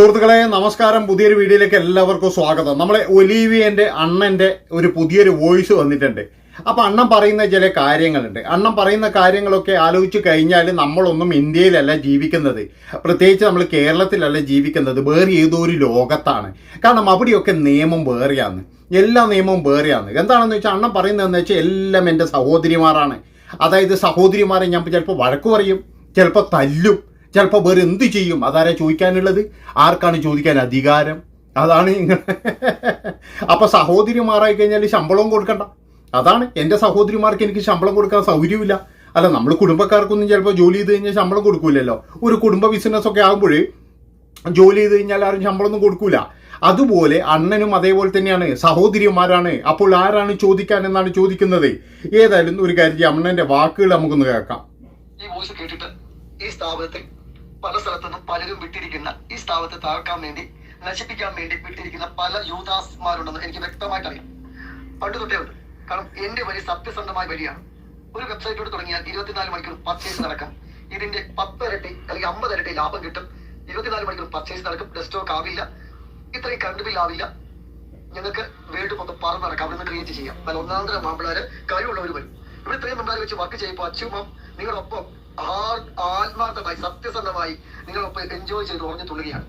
സുഹൃത്തുക്കളെ നമസ്കാരം. പുതിയൊരു വീഡിയോയിലേക്ക് എല്ലാവർക്കും സ്വാഗതം. നമ്മളെ ഒലീവിയന്റെ അണ്ണന്റെ ഒരു പുതിയൊരു വോയിസ് വന്നിട്ടുണ്ട്. അപ്പൊ അണ്ണൻ പറയുന്ന ചില കാര്യങ്ങളുണ്ട്. അണ്ണൻ പറയുന്ന കാര്യങ്ങളൊക്കെ ആലോചിച്ച് കഴിഞ്ഞാൽ നമ്മളൊന്നും ഇന്ത്യയിലല്ല ജീവിക്കുന്നത്. പ്രത്യേകിച്ച് നമ്മൾ കേരളത്തിലല്ല ജീവിക്കുന്നത്. വേറെ ഏതോ ഒരു ലോകത്താണ്. കാരണം അവിടെയൊക്കെ നിയമം വേറെയാണ്. എല്ലാ നിയമവും വേറെയാണ്. എന്താണെന്ന് വെച്ചാൽ അണ്ണൻ പറയുന്നതെന്ന് വെച്ചാൽ എല്ലാം എന്റെ സഹോദരിമാരാണ്. അതായത് സഹോദരിമാരെ ഞാൻ ചിലപ്പോൾ വഴക്ക് പറയും ചിലപ്പോൾ തല്ലും ചിലപ്പോൾ വേറെ എന്ത് ചെയ്യും? അതാരാ ചോദിക്കാനുള്ളത്? ആർക്കാണ് ചോദിക്കാൻ അധികാരം? അതാണ് ഇങ്ങനെ. അപ്പം സഹോദരിമാരായി കഴിഞ്ഞാൽ ശമ്പളവും കൊടുക്കണ്ട. അതാണ് എന്റെ സഹോദരിമാർക്ക് എനിക്ക് ശമ്പളം കൊടുക്കാൻ സൗകര്യമില്ല. അല്ല നമ്മൾ കുടുംബക്കാർക്കൊന്നും ചിലപ്പോൾ ജോലി ചെയ്ത് കഴിഞ്ഞാൽ ശമ്പളം കൊടുക്കൂലല്ലോ. ഒരു കുടുംബ ബിസിനസ് ഒക്കെ ആകുമ്പോൾ ജോലി ചെയ്ത് കഴിഞ്ഞാൽ ആരും ശമ്പളമൊന്നും കൊടുക്കൂല. അതുപോലെ അണ്ണനും അതേപോലെ തന്നെയാണ്. സഹോദരിമാരാണ്. അപ്പോൾ ആരാണ് ചോദിക്കാൻ എന്നാണ് ചോദിക്കുന്നത്? ഏതായാലും ഒരു കാര്യം അണ്ണന്റെ വാക്കുകൾ നമുക്കൊന്ന് കേൾക്കാം. ഈ വോയിസ് കേട്ടിട്ട് ഈ സ്ഥാപനത്തിൽ പല സ്ഥലത്തുനിന്നും പലരും വിട്ടിരിക്കുന്ന ഈ സ്ഥാപനത്തെ താഴ്ക്കാൻ വേണ്ടി നശിപ്പിക്കാൻ വേണ്ടി വിട്ടിരിക്കുന്ന പല യൂദാസ്മാരുണ്ടെന്ന് എനിക്ക് വ്യക്തമായിട്ട് അറിയാം പണ്ട് തൊട്ടേ ഉണ്ട്. കാരണം എന്റെ വഴി സത്യസന്ധമായ വഴിയാണ് ഒരു വെബ്സൈറ്റോട് തുടങ്ങിയാൽ ഇരുപത്തിനാല് മണിക്കൂർ പർച്ചേസ് നടക്കാം. ഇതിന്റെ പത്ത് ഇരട്ടി അല്ലെങ്കിൽ അമ്പത് ഇരട്ടി ലാഭം കിട്ടും. ഇരുപത്തിനാല് മണിക്കൂർ പർച്ചേസ് നടക്കും. ഡെസ്റ്റോക്ക് ആവില്ല. ഇത്രയും കറണ്ട് ബിൽ ആവില്ല. ഞങ്ങൾക്ക് വേൾഡ് മൊത്തം പറന്ന് നടക്കാം അവിടെ നിന്ന് ക്രിയേറ്റ് ചെയ്യാം അല്ല ഒന്നാന്തര മാമ്പിളാര് കഴിവുള്ളവർ വരും. ഇവിടെ ഇത്രയും നമ്മളെ വെച്ച് വർക്ക് ചെയ്യുമ്പോൾ അച്യുമം നിങ്ങളൊപ്പം ആ- ആത്മാർത്ഥമായി സത്യസന്ധമായി നിങ്ങളൊപ്പം എൻജോയ് ചെയ്ത് ഉറഞ്ഞു തുള്ളുകയാണ്.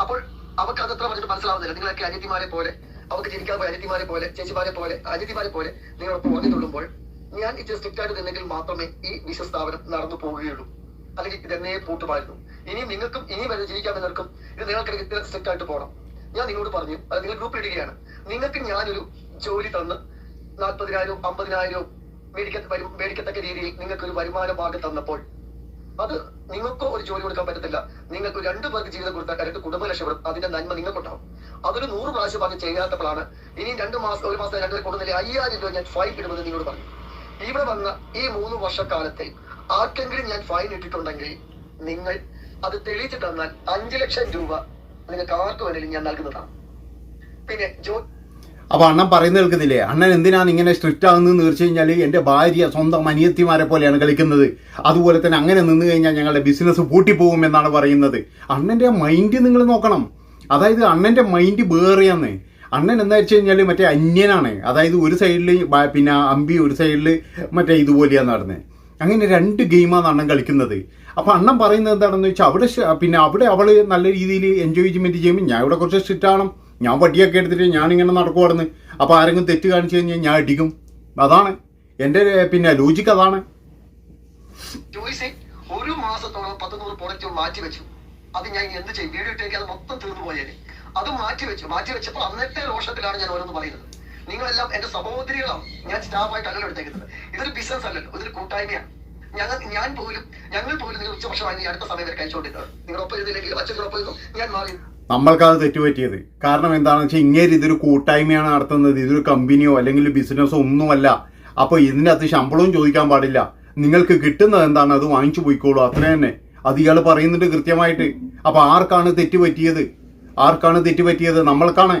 അപ്പോൾ അവർക്ക് അത് അത്ര പറഞ്ഞിട്ട് മനസ്സിലാവുന്നില്ല. നിങ്ങളൊക്കെ അനിയത്തിമാരെ പോലെ അവർക്ക് ജീവിക്കാൻ പോയ അനിയത്തിമാരെ പോലെ ചേച്ചിമാരെ പോലെ അനിയത്തിമാരെ പോലെ നിങ്ങളൊപ്പം ഉറഞ്ഞു തുള്ളുമ്പോൾ ഞാൻ ഇച്ചിരി സ്ട്രിക്റ്റ് ആയിട്ട് നിന്നെങ്കിൽ മാത്രമേ ഈ വിശ്വ സ്ഥാപനം നടന്നു പോവുകയുള്ളൂ. അല്ലെങ്കിൽ ഇതെന്നെ പൂട്ടുമായിരുന്നു. ഇനിയും നിങ്ങൾക്കും ഇനി വരെ ജീവിക്കാമെന്നവർക്കും ഇത് നിങ്ങൾക്ക് ഇത്ര സ്ട്രിക്റ്റ് ആയിട്ട് പോകണം. ഞാൻ നിങ്ങളോട് പറഞ്ഞു അത് നിങ്ങൾ ഗ്രൂപ്പിൽ ഇടുകയാണ് നിങ്ങൾക്ക് ഞാനൊരു ജോലി തന്ന് നാൽപ്പതിനായിരവും അമ്പതിനായിരവും മേടിക്ക മേടിക്കത്തക്ക രീതിയിൽ നിങ്ങൾക്ക് ഒരു വരുമാന മാർഗം തന്നപ്പോൾ അത് നിങ്ങൾക്കോ ഒരു ജോലി കൊടുക്കാൻ പറ്റത്തില്ല. നിങ്ങൾക്ക് രണ്ടു പേർക്ക് ജീവിതം കൊടുത്താൽ രണ്ട് കുടുംബ രക്ഷപ്പെടും അതിന്റെ നന്മ നിങ്ങൾക്കുണ്ടാവും. അതൊരു നൂറ് പ്രാവശ്യം പറഞ്ഞ് ചെയ്യാത്തപ്പോഴാണ് ഇനി രണ്ട് മാസം ഒരു മാസം രണ്ടര കൊടുന്നില്ല അയ്യായിരം രൂപ ഞാൻ ഫൈൻ ഇടുമെന്ന് നിങ്ങളോട് പറഞ്ഞു. ഇവിടെ വന്ന ഈ മൂന്ന് വർഷക്കാലത്തിൽ ആർക്കെങ്കിലും ഞാൻ ഫൈൻ ഇട്ടിട്ടുണ്ടെങ്കിൽ നിങ്ങൾ അത് തെളിയിച്ചു തന്നാൽ അഞ്ചു ലക്ഷം രൂപ നിങ്ങൾക്ക് ആർക്ക് വേണമെങ്കിലും ഞാൻ നൽകുന്നതാണ്. പിന്നെ ജോ അപ്പൊ അണ്ണൻ പറയുന്ന കേൾക്കുന്നില്ലേ? അണ്ണൻ എന്തിനാണ് ഇങ്ങനെ സ്ട്രിക്റ്റ് ആകുന്നതെന്ന് വെച്ച് കഴിഞ്ഞാൽ എന്റെ ഭാര്യ സ്വന്തം അനിയത്തിമാരെ പോലെയാണ് കളിക്കുന്നത്. അതുപോലെ തന്നെ അങ്ങനെ നിന്ന് കഴിഞ്ഞാൽ ഞങ്ങളുടെ ബിസിനസ് പൂട്ടിപ്പോകും എന്നാണ് പറയുന്നത്. അണ്ണന്റെ മൈൻഡ് നിങ്ങൾ നോക്കണം. അതായത് അണ്ണന്റെ മൈൻഡ് വേറെയാണ്. അണ്ണൻ എന്താ വെച്ച് കഴിഞ്ഞാൽ മറ്റേ അന്യനാണ്. അതായത് ഒരു സൈഡിൽ പിന്നെ അമ്പി ഒരു സൈഡിൽ മറ്റേ ഇതുപോലെയാണ് നടന്നത് അങ്ങനെ രണ്ട് ഗെയിമാണ് അണ്ണൻ കളിക്കുന്നത്. അപ്പൊ അണ്ണൻ പറയുന്നത് എന്താണെന്ന് വെച്ചാൽ അവിടെ പിന്നെ അവിടെ അവൾ നല്ല രീതിയിൽ എൻജോയ്മെന്റ് ചെയ്യുമ്പോൾ ഞാൻ ഇവിടെ കുറച്ച് സ്ട്രിക്റ്റ് ആണ് ഞാൻ വട്ടിയൊക്കെ എടുത്തിട്ട് ഞാൻ ഇങ്ങനെ നടക്കുവായിരുന്നു അപ്പോൾ ആരെങ്കിലും തെറ്റ് കാണിച്ചു കഴിഞ്ഞാൽ ഞാൻ അടിക്കും അതാണ്. എന്റെ പിന്നെ ലോജിക്ക് അതാണ്. ഒരു മാസത്തോളം പത്തുനൂറ് പ്രൊഡക്റ്റ് മാറ്റി വെച്ചു. അത് ഞാൻ എന്ത് ചെയ്യും? വീഡിയോ ഇട്ടേക്ക് അത് മൊത്തം തീർന്നു പോയേനെ. അത് മാറ്റി വെച്ചു. മാറ്റി വെച്ചപ്പോൾ അന്നത്തെ രോഷത്തിലാണ് ഞാൻ ഓരോന്ന് പറയുന്നത്. നിങ്ങളെല്ലാം എന്റെ സഹോദരികളാണ് ഞാൻ സ്റ്റാഫായിട്ടല്ലല്ലോ എടുത്തേക്കുന്നത്. ഇതൊരു ബിസിനസ് അല്ലല്ലോ. ഇതൊരു കൂട്ടായ്മയാണ്. ഞങ്ങൾ ഞാൻ പോലും ഞങ്ങൾ പോലും നിങ്ങൾ ഉച്ചഭക്ഷണം അടുത്ത സമയം വരെ കഴിച്ചുകൊണ്ടിരുന്നത് നിങ്ങളൊപ്പം ഇരുന്നില്ലെങ്കിൽ അച്ഛനോടൊപ്പം ഞാൻ മാറി. നമ്മൾക്കത് തെറ്റുപറ്റിയത്. കാരണം എന്താണെന്ന് വെച്ചാൽ ഇങ്ങനെ ഇതൊരു കൂട്ടായ്മയാണ് നടത്തുന്നത്. ഇതൊരു കമ്പനിയോ അല്ലെങ്കിൽ ബിസിനസ്സോ ഒന്നുമല്ല. അപ്പോൾ ഇതിനകത്ത് ശമ്പളവും ചോദിക്കാൻ പാടില്ല. നിങ്ങൾക്ക് കിട്ടുന്നത് എന്താണ്? അത് വാങ്ങിച്ചു പോയിക്കോളൂ. അത്ര തന്നെ. അത് ഇയാൾ പറയുന്നുണ്ട് കൃത്യമായിട്ട്. അപ്പോൾ ആർക്കാണ് തെറ്റുപറ്റിയത്? ആർക്കാണ് തെറ്റുപറ്റിയത്? നമ്മൾക്കാണ്.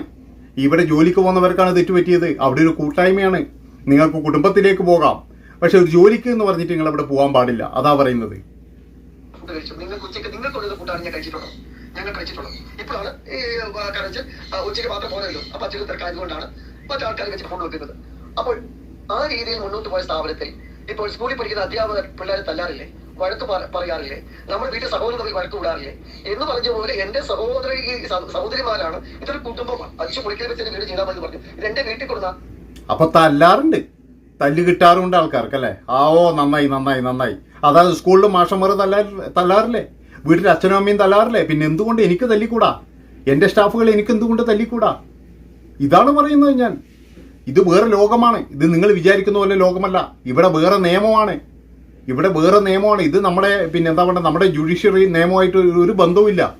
ഇവിടെ ജോലിക്ക് പോകുന്നവർക്കാണ് തെറ്റുപറ്റിയത്. അവിടെ ഒരു കൂട്ടായ്മയാണ്. നിങ്ങൾക്ക് കുടുംബത്തിലേക്ക് പോകാം. പക്ഷെ ഒരു ജോലിക്ക് എന്ന് പറഞ്ഞിട്ട് നിങ്ങൾ അവിടെ പോകാൻ പാടില്ല. അതാ പറയുന്നത്. ഫുഡ് കഴിച്ചു നിങ്ങൾക്ക് ഉച്ചയ്ക്ക് നിങ്ങൾക്ക് കൊടുക്കുന്ന ഫുഡാണ് ഞാൻ കഴിച്ചിട്ടുള്ളത് ഞങ്ങൾ കഴിച്ചിട്ടുള്ളത് ഇപ്പോഴാണ് ഈ കടച്ച് ഉച്ചയ്ക്ക് മാത്രം പോകുന്നല്ലോ അപ്പൊ അച്ഛനും തിരക്കായതുകൊണ്ടാണ് മറ്റു ആൾക്കാർ വെച്ച് ഫോൺ വെക്കുന്നത്. അപ്പോൾ ആ രീതിയിൽ മുന്നോട്ട് പോയ സ്ഥാപനത്തിൽ ഇപ്പോൾ സ്കൂളിൽ പഠിക്കുന്ന അധ്യാപകർ പിള്ളേരെ തല്ലാറില്ലേ? വഴക്ക് പറ- പറയാറില്ലേ? നമ്മുടെ വീട്ടിൽ സഹോദരൻ തമ്മിൽ വഴക്ക് കൂടാറില്ലേ? എന്ന് പറഞ്ഞ പോലെ എന്റെ സഹോദരി സഹോദരിമാരാണ് ഇതൊരു കുടുംബമാണ്. അച്ഛൻ പുളിക്കൽ വെച്ച് വീട് ചെയ്താൽ മതി പറഞ്ഞു. ഇത് എന്റെ വീട്ടിൽ കൊടുത്ത അപ്പൊ തല്ലാറുണ്ട്. തല്ല് കിട്ടാറുണ്ട് ആൾക്കാർക്ക് അല്ലേ? ആ ഓ നന്നായി നന്നായി നന്നായി. അതായത് സ്കൂളിൽ മാഷന്മാർ തല്ലാ തല്ലാറില്ലേ? വീട്ടിൽ അച്ഛനും അമ്മയും തല്ലാറില്ലേ? പിന്നെ എന്തുകൊണ്ട് എനിക്ക് തല്ലിക്കൂടാ? എന്റെ സ്റ്റാഫുകൾ എനിക്ക് എന്തുകൊണ്ട് തല്ലിക്കൂടാ? ഇതാണ് പറയുന്നത് ഞാൻ. ഇത് വേറെ ലോകമാണ്. ഇത് നിങ്ങൾ വിചാരിക്കുന്ന പോലെ ലോകമല്ല. ഇവിടെ വേറെ നിയമമാണ്. ഇവിടെ വേറെ നിയമമാണ്. ഇത് നമ്മുടെ പിന്നെ എന്താ പറയുക നമ്മുടെ ജുഡീഷ്യറി നിയമമായിട്ട് ഒരു- ബന്ധവുമില്ല.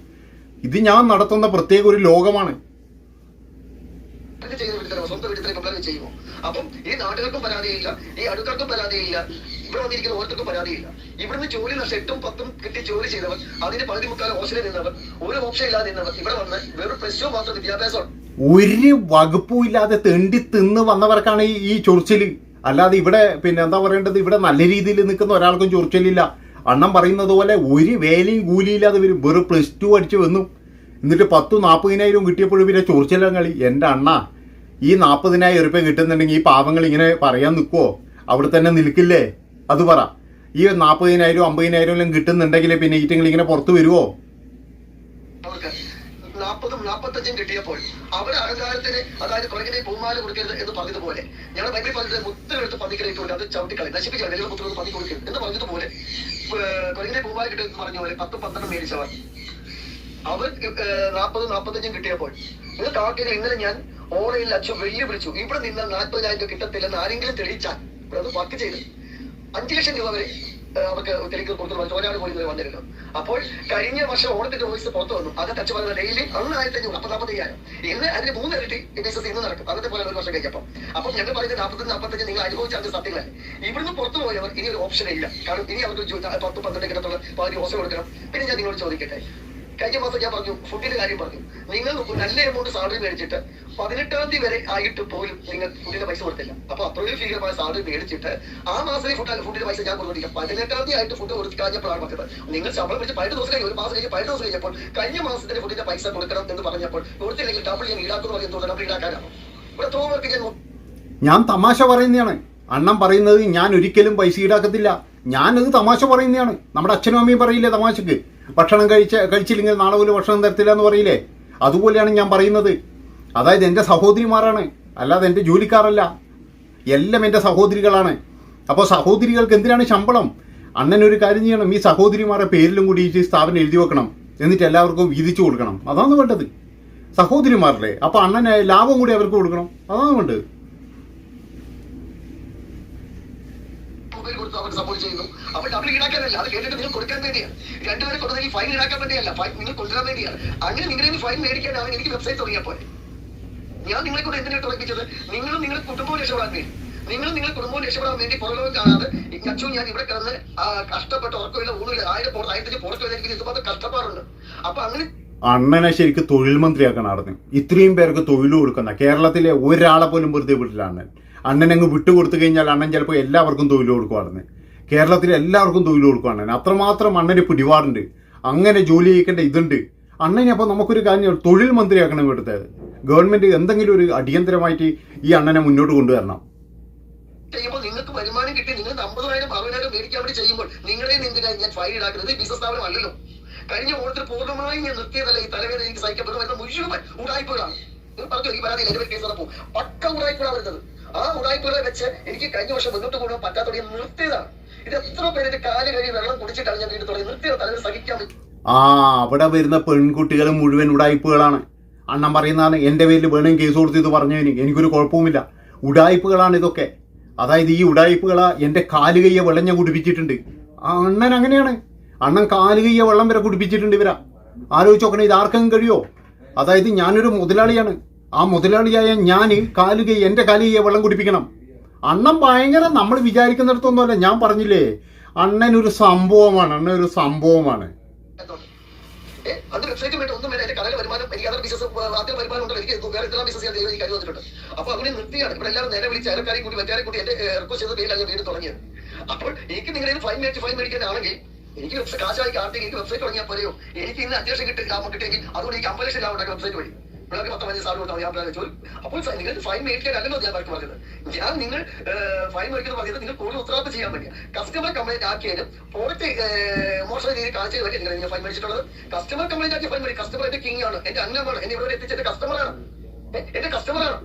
ഇത് ഞാൻ നടത്തുന്ന പ്രത്യേക ഒരു ലോകമാണ്. അപ്പം ഈ നാട്ടുകാർക്കും പരാതിയില്ല ഈ അടുക്കാർക്കും പരാതിയില്ല. ഇവിടെ വന്നിരിക്കുന്ന ഓരോരുത്തർക്കും പരാതിയില്ല. ഇവിടുന്ന് ജോലി നഷ്ടം എട്ടും പത്തും കിട്ടി ജോലി ചെയ്തവർ അതിന്റെ പകുതി മുക്കാലം ഹോസ്റ്റലിൽ നിന്നവർ ഒരു ഓപ്ഷൻ ഇല്ലാതെ നിന്നവർ ഇവിടെ വന്ന് വെറും പ്ലസ് ടു മാത്രം വിദ്യാഭ്യാസം ഒരു വകുപ്പും ഇല്ലാതെ തെണ്ടി തിന്ന് വന്നവർക്കാണ് ഈ ചൊറിച്ചിൽ. അല്ലാതെ ഇവിടെ പിന്നെ എന്താ പറയേണ്ടത്? ഇവിടെ നല്ല രീതിയിൽ നിൽക്കുന്ന ഒരാൾക്കും ചൊറിച്ചിലില്ല. അണ്ണം പറയുന്നത് പോലെ ഒരു വേലയും കൂലിയില്ലാതെ വരും വെറും പ്ലസ് ടു അടിച്ച് വന്നു. എന്നിട്ട് പത്തു നാൽപ്പതിനായിരം കിട്ടിയപ്പോഴും പിന്നെ ചൊറിച്ചിലും കളി. എന്റെ അണ്ണ ഈ നാൽപ്പതിനായിരം ഉറുപ്പ്യ കിട്ടുന്നുണ്ടെങ്കിൽ ഈ പാവങ്ങൾ ഇങ്ങനെ പറയാൻ നിൽക്കുമോ അവിടെ തന്നെ നിൽക്കില്ലേ? അത് പറ. ഈ നാൽപ്പതിനായിരം അമ്പതിനായിരം എല്ലാം കിട്ടുന്നുണ്ടെങ്കിൽ പിന്നെ ഈറ്റങ്ങൾ ഇങ്ങനെ പുറത്തു വരുവോ? നാൽപ്പതും കിട്ടിയപ്പോൾ അവരുടെ അഹങ്കാരത്തിന് അതായത് കുറങ്ങനെ പൂമാല കൊടുക്കരുത് എന്ന് പറഞ്ഞതുപോലെ ഞങ്ങളുടെ ബൈബിൾ പറഞ്ഞത് മുത്തുകളെടുത്ത് പതിക്കലേക്കൊണ്ട് അത് ചവിട്ടിക്കളി നശിപ്പിക്കണം വലിയ മുത്തുകൾ പതി കൊടുക്കരുത് എന്ന് പറഞ്ഞതുപോലെ കുറങ്ങനെ പൂമാല കിട്ടുമെന്ന് പറഞ്ഞ പോലെ പത്തും പന്ത്രണ്ടും മേടിച്ചവർ. അവർ നാൽപ്പതും നാൽപ്പത്തഞ്ചും കിട്ടിയപ്പോൾ നിങ്ങൾ കാട്ടിന് ഇന്നലെ ഞാൻ ഓൺലൈനിൽ അച്ഛൻ വെള്ളി വിളിച്ചു. ഇവിടെ നിന്ന് നാൽപ്പതിനായിരം കിട്ടത്തില്ലെന്ന് ആരെങ്കിലും തെളിയിച്ചാൽ. അത് വർക്ക് ചെയ്ത്. അഞ്ചു ലക്ഷം രൂപ വരെ അവർക്ക് തെളിയിക്കൽ കൊടുത്തു ഒരാൾ പോലും ഇതുവരെ വന്നിരുന്നു. അപ്പോൾ കഴിഞ്ഞ വർഷം ഓണത്തിന്റെ വോയിസ് പുറത്തു വന്നു. അത് ടച്ച് പറയുന്ന ഡെയിലി അന്ന് ആയിരത്തി അഞ്ഞൂറ് അപ്പൊ നാൽപ്പത്തയ്യായിരം ഇന്ന് അതിന് മൂന്ന് ഇരട്ടി ബിസിനസ് ഇന്ന് നടക്കും. അന്നത്തെ പോലെ ഒരു വർഷം കഴിഞ്ഞപ്പം. അപ്പോൾ ഞങ്ങൾ പറയുന്നത് നാൽപ്പത്തി നാൽപ്പത്തഞ്ച് നിങ്ങൾ അനുഭവിച്ച അത് സത്യങ്ങളെ ഇവിടുന്ന് പുറത്തു പോയവർ ഇനി ഒരു ഓപ്ഷൻ ഇല്ല. കാരണം ഇനി അവർക്ക് പത്ത് പന്ത്രണ്ട് കിട്ടത്തുള്ള പകുതി ഓസം കൊടുക്കണം. പിന്നെ ഞാൻ നിങ്ങളോട് ചോദിക്കട്ടെ. കഴിഞ്ഞ മാസം ഞാൻ പറഞ്ഞു ഫുഡിന്റെ കാര്യം പറഞ്ഞു. നിങ്ങൾ നല്ല എമൗണ്ട് സാലറി മേടിച്ചിട്ട് പതിനെട്ടാം തീയതി വരെ ആയിട്ട് പോലും നിങ്ങൾ ഫുഡിന്റെ പൈസ കൊടുത്തില്ല. അപ്പൊ അത്രയും ഭീകരമായ സാലറി മേടിച്ചിട്ട് ആ മാസത്തെ ഫുഡ് ഫുഡിന്റെ പൈസ ഞാൻ കൊടുത്തില്ല പതിനെട്ടാം തീയതി ആയിട്ട് ഫുഡ് കൊടുത്ത് കഴിഞ്ഞപ്പോഴാണ് പറഞ്ഞത്. നിങ്ങൾ ശമ്പളം വെച്ച് പതിനെട്ട് ദിവസം കഴിഞ്ഞ് ഒരു മാസം കഴിഞ്ഞ് പതിനെട്ട് ദിവസം കഴിഞ്ഞപ്പോൾ കഴിഞ്ഞ മാസത്തിന്റെ ഫുഡിന്റെ പൈസ കൊടുക്കണം എന്ന് പറഞ്ഞപ്പോൾ കൊടുത്തില്ലെങ്കിൽ ഡബിൾ ഞാൻ ഈടാക്കുന്നു പറയുന്നത് ഡബിൾ ഈടാക്കാനാണ്? ഇവിടെ തോന്നുന്നവർക്ക് ഞാൻ ഞാൻ തമാശ പറയുന്നതാണ്. അണ്ണം പറയുന്നത് ഞാൻ ഒരിക്കലും പൈസ ഈടാക്കത്തില്ല. ഞാനത് തമാശ പറയുന്നതാണ്. നമ്മുടെ അച്ഛനും അമ്മയും പറയില്ലേ തമാശക്ക്? ഭക്ഷണം കഴിച്ച കഴിച്ചില്ലെങ്കിൽ നാളെ പോലും ഭക്ഷണം തരത്തില്ല എന്ന് പറയില്ലേ? അതുപോലെയാണ് ഞാൻ പറയുന്നത്. അതായത് എന്റെ സഹോദരിമാരാണ്. അല്ലാതെ എന്റെ ജോലിക്കാരല്ല. എല്ലാം എന്റെ സഹോദരികളാണ്. അപ്പോൾ സഹോദരികൾക്ക് എന്തിനാണ് ശമ്പളം? അണ്ണൻ ഒരു കാര്യം ചെയ്യണം. ഈ സഹോദരിമാരുടെ പേരിലും കൂടി ഈ സ്ഥാപനം എഴുതി വെക്കണം. എന്നിട്ട് എല്ലാവർക്കും വീതിച്ചു കൊടുക്കണം. അതാണ് വേണ്ടത്. സഹോദരിമാരല്ലേ. അപ്പോൾ അണ്ണന് ലാഭം കൂടി അവർക്ക് കൊടുക്കണം. അതാണ് വേണ്ടത്. മൊബൈൽ കൊടുത്തു അവർ ചെയ്യുന്നു. അപ്പോൾ ഡബിൾ ഈടാക്കാനല്ല അത് കേട്ടിട്ട് നിങ്ങൾ കൊടുക്കാൻ വേണ്ടിയാണ് രണ്ടുപേരെ കൊടുത്തെങ്കിൽ ഫൈൻ ഈടാക്കാൻ വേണ്ടിയല്ല ഫൈൻ നിങ്ങൾ കൊണ്ടുവരാൻ വേണ്ടിയാണ് അങ്ങനെ നിങ്ങളുടെ ഫൈൻ മേടിക്കാനാണ് എനിക്ക് വെബ്സൈറ്റ് തുടങ്ങിയാൽ പോലെ ഞാൻ നിങ്ങളെ കൂടെ എന്തിനാണ് തുടങ്ങിച്ചത് നിങ്ങളും നിങ്ങളുടെ കുടുംബവും രക്ഷപ്പെടാൻ വേണ്ടി. നിങ്ങളും നിങ്ങളുടെ കുടുംബവും രക്ഷപ്പെടാൻ വേണ്ടി പുറലോകം കാണാതെ അച്ഛൻ ഞാൻ ഇവിടെ കിടന്ന് കഷ്ടപ്പെട്ട ഉറക്കമില്ല ഊണില്ല ആയിരം പുറത്ത് ആയിരത്തി പുറത്ത് എനിക്ക് ഇതുപോലെ കഷ്ടപ്പാടുണ്ട്. അപ്പൊ അങ്ങനെ അണ്ണനെ ശരിക്കും തൊഴിൽ മന്ത്രിയാക്കാൻ നടന്നു ഇത്രയും പേർക്ക് തൊഴിൽ കൊടുക്കുന്ന കേരളത്തിലെ ഒരാളെ പോലും വെറുതെ വിട്ടില്ല അണ്ണൻ. അണ്ണൻ അങ്ങ് വിട്ടുകൊടുത്തു കഴിഞ്ഞാൽ അണ്ണൻ ചിലപ്പോൾ എല്ലാവർക്കും തൊഴിൽ കൊടുക്കുവാണെന്ന്. കേരളത്തിലെ എല്ലാവർക്കും തൊഴിൽ കൊടുക്കും അണ്ണൻ അത്രമാത്രം അണ്ണന് പിടിപാടുണ്ട്. അങ്ങനെ ജോലി ചെയ്യിക്കേണ്ട ഇതുണ്ട്. അണ്ണനെ അപ്പോൾ നമുക്കൊരു കാര്യം തൊഴിൽ മന്ത്രിയാക്കണം ഇവിടുത്തെ. ഗവൺമെന്റ് എന്തെങ്കിലും ഒരു അടിയന്തരമായിട്ട് ഈ അണ്ണനെ മുന്നോട്ട് കൊണ്ടുവരണം. ചെയ്യുമ്പോൾ നിങ്ങൾക്ക് വരുമാനം കിട്ടി. നിങ്ങൾ അമ്പതിനായിരം അറുപതിനായിരം മേടിക്കാൻ വേണ്ടി ചെയ്യുമ്പോൾ നിങ്ങളെ എന്തിനാണ് ഞാൻ ഫൈൻ ഈടാക്കുന്നത് ബിസിനസ് സ്ഥാപനം അല്ലല്ലോ. കഴിഞ്ഞ ഓണത്തിൽ പൂർണമായും ഞാൻ നിർത്തിയതല്ല ഈ തലവേദന എനിക്ക് സഹിക്കപ്പെടുന്ന മുഴുവൻ ഉടായ്പകളാണ് നിങ്ങൾ പറഞ്ഞു ഈ പരാതി എന്റെ കേസ് നടപ്പോ. പക്ക ഉടായ്പകളാണ് വരുന്നത്. ആ ഉടായ്പകളെ വെച്ച് എനിക്ക് കഴിഞ്ഞ വർഷം മുന്നോട്ട് കൊണ്ടുപോകാൻ പറ്റാത്തോടെ നിർത്തിയതാണ്. ഇത് എത്ര പേരുടെ കാൽ കഴി വെള്ളം കുടിച്ചിട്ടാണ് ഞാൻ വീട്ടിൽ തുടങ്ങി? നിർത്തിയത് തലവേദന സഹിക്കാൻ ആ അവിടെ വരുന്ന പെൺകുട്ടികൾ മുഴുവൻ ഉടായ്പകളാണ്. അണ്ണൻ പറയുന്നതാണ് എന്റെ പേരിൽ വേണം കേസ് കൊടുത്ത് ഇത് പറഞ്ഞതിന് എനിക്കൊരു കുഴപ്പവുമില്ല. ഉടായ്പകളാണ് ഇതൊക്കെ. അതായത് ഈ ഉടായ്പകള എന്റെ കാലുകയ്യെ വെള്ളം ഞാൻ കുടിപ്പിച്ചിട്ടുണ്ട്. ആ അണ്ണൻ അങ്ങനെയാണ്. അണ്ണൻ കാലുകയ്യെ വെള്ളം വരെ കുടിപ്പിച്ചിട്ടുണ്ട് ഇവരാ. ആലോചിച്ച് നോക്കണേ ഇത് ആർക്കെങ്കിലും കഴിയോ? അതായത് ഞാനൊരു മുതലാളിയാണ്. ആ മുതലാളിയായ ഞാൻ കാലുകൈ എന്റെ കാലുകയ്യെ വെള്ളം കുടിപ്പിക്കണം. അണ്ണൻ ഭയങ്കര നമ്മൾ വിചാരിക്കുന്നിടത്തൊന്നുമല്ല. ഞാൻ പറഞ്ഞില്ലേ അണ്ണൻ ഒരു സംഭവമാണ് അണ്ണൻ ഒരു സംഭവമാണ്. അത് വെബ്സൈറ്റ് വേണ്ടി ഒന്നും വേണ്ട. എന്റെ കടയിൽ വരുമാനം എനിക്ക് ബിസിനസ് ആദ്യം വരുമാനം ഉണ്ടല്ലോ. എനിക്ക് എത്ര ബിസിനസ് ഞാൻ എനിക്ക് കഴിവ് വന്നിട്ടുണ്ട്. അപ്പൊ അങ്ങനെ നിർത്തിയാണ്. ഇവിടെ എല്ലാവരും നേരെ വിളിച്ച് അയൽക്കാരെയും കൂടി മറ്റേ കൂടി എന്റെ റിക്വസ്റ്റ് ചെയ്ത പേരിൽ വീട് തുടങ്ങിയത്. അപ്പോൾ എനിക്ക് നിങ്ങളുടെ ഫൈൻ മേടിച്ച് ഫൈൻ മേടിക്കാനാണെങ്കിൽ എനിക്ക് വെബ്സൈറ്റ് കാശായി കാർട്ടി എനിക്ക് വെബ്സൈറ്റ് തുടങ്ങിയാൽ പോലെയോ എനിക്ക് ഇന്ന് അത്യാവശ്യം കിട്ടി കിട്ടിയെങ്കിൽ അതുകൊണ്ട് എനിക്ക് അമ്പത് ലക്ഷം ലാഭം വെബ്സൈറ്റ് വഴി. പിള്ളേർക്ക് പതിനഞ്ച് സാധനം കൊടുത്താൽ ഞാൻ ചോദിക്കും അപ്പോൾ നിങ്ങൾ ഫൈൻ മേടിക്കാനല്ലോ ഞാൻ വർക്ക് പറഞ്ഞത്. ഞാൻ നിങ്ങൾ ഫൈൻ മേടിക്കുന്നത് പറഞ്ഞത് നിങ്ങൾ കൂടുതൽ ഉത്തരവാദിത്തം ചെയ്യാൻ വേണ്ടി കസ്റ്റമർ കംപ്ലൈന്റ് ആക്കിയാലും പ്രോഡക്റ്റ് മോശം രീതിയിൽ കാണിച്ചത് വേണ്ടി നിങ്ങൾ ഫൈൻ മേടിച്ചിട്ടുള്ളത്. കസ്റ്റമർ കംപ്ലൈന്റ് ആക്കിയ ഫൈൻ മേടി കസ്റ്റമർ എന്റെ കിങ് ആണ്. എന്റെ അംഗമാണ്. എന്നെ ഇവിടെ എത്തിച്ച കസ്റ്റമറാണ് എന്റെ കസ്റ്റമറാണ്